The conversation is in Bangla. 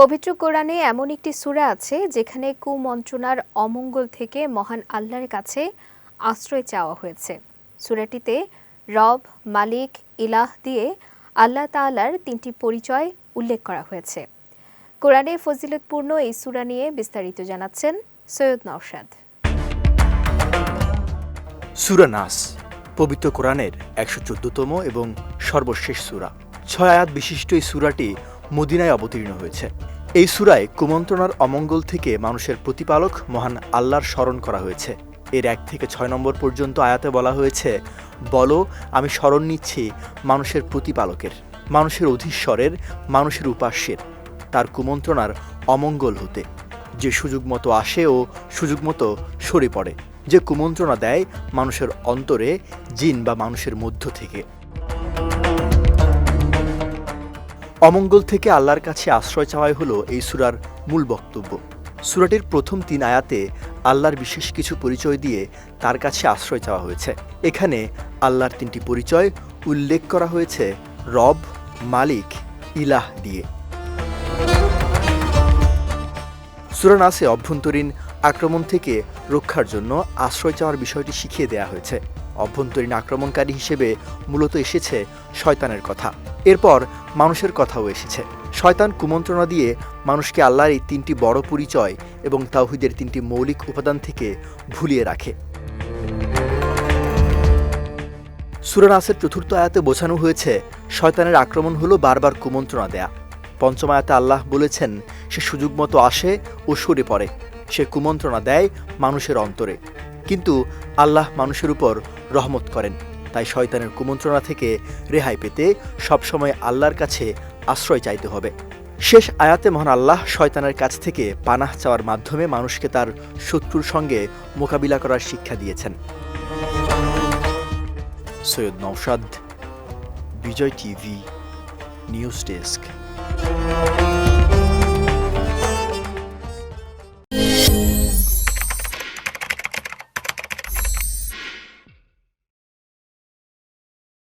পবিত্র কোরআনে এমন একটি সূরা আছে যেখানে কুমন্ত্রণার অমঙ্গল থেকে মহান আল্লাহর কাছে আশ্রয় চাওয়া হয়েছে। সূরাটিতে রব, মালিক, ইলাহ দিয়ে আল্লাহ তাআলার তিনটি পরিচয় উল্লেখ করা হয়েছে। কোরআনে ফজিলতপূর্ণ এই সূরা নিয়ে বিস্তারিত জানাচ্ছেন সৈয়দ নওশাদ। সুরা নাস, পবিত্র কোরআনের একশো চোদ্দতম এবং সর্বশেষ সুরা। ছয় আয়াত বিশিষ্ট এই সুরাটি মদিনায় অবতীর্ণ হয়েছে। এই সুরায় কুমন্ত্রণার অমঙ্গল থেকে মানুষের প্রতিপালক মহান আল্লাহর স্মরণ করা হয়েছে। এর এক থেকে ছয় নম্বর পর্যন্ত আয়াতে বলা হয়েছে, বলো, আমি স্মরণ নিচ্ছি মানুষের প্রতিপালকের, মানুষের অধীশ্বরের, মানুষের উপাস্যের। তার কুমন্ত্রণার অমঙ্গল হতে। যে সুযোগ মতো আসে ও সুযোগ মতো সরে পড়ে। যে কুমন্ত্রণা দেয় মানুষের অন্তরে, জিন বা মানুষের মধ্য থেকে। অমঙ্গল থেকে আল্লাহর কাছে আশ্রয় চাওয়াই হলো এই সুরার মূল বক্তব্য। সুরাটির প্রথম তিন আয়াতে আল্লাহর বিশেষ কিছু পরিচয় দিয়ে তার কাছে আশ্রয় চাওয়া হয়েছে। এখানে আল্লাহর তিনটি পরিচয় উল্লেখ করা হয়েছে রব, মালিক, ইলাহ দিয়ে। সুরানাসে অভ্যন্তরীণ আক্রমণ থেকে রক্ষার জন্য আশ্রয় চাওয়ার বিষয়টি শিখিয়ে দেয়া হয়েছে। অভ্যন্তরীণ আক্রমণকারী হিসেবে মূলত এসেছে শয়তানের কথা। এরপর মানুষের কথাও এসেছে। শয়তান কুমন্ত্রণা দিয়ে মানুষকে আল্লাহর এই তিনটি বড় পরিচয় এবং তাওহিদের তিনটি মৌলিক উপাদান থেকে ভুলিয়ে রাখে। সুরানাসের চতুর্থ আয়াতে বোঝানো হয়েছে, শয়তানের আক্রমণ হলো বারবার কুমন্ত্রণা দেয়া। পঞ্চম আয়াতে আল্লাহ বলেছেন, সে সুযোগ মতো আসে ও সরে পড়ে। সে কুমন্ত্রণা দেয় মানুষের অন্তরে। কিন্তু আল্লাহ মানুষের উপর রহমত করেন। তাই শয়তানের কুমন্ত্রণা থেকে রেহাই পেতে সবসময় আল্লাহর কাছে আশ্রয় চাইতে হবে। শেষ আয়াতে মহান আল্লাহ শয়তানের কাছ থেকে পানাহ চাওয়ার মাধ্যমে মানুষকে তার শত্রুর সঙ্গে মোকাবিলা করার শিক্ষা দিয়েছেন। Syed Nousad Bijoy TV, news desk.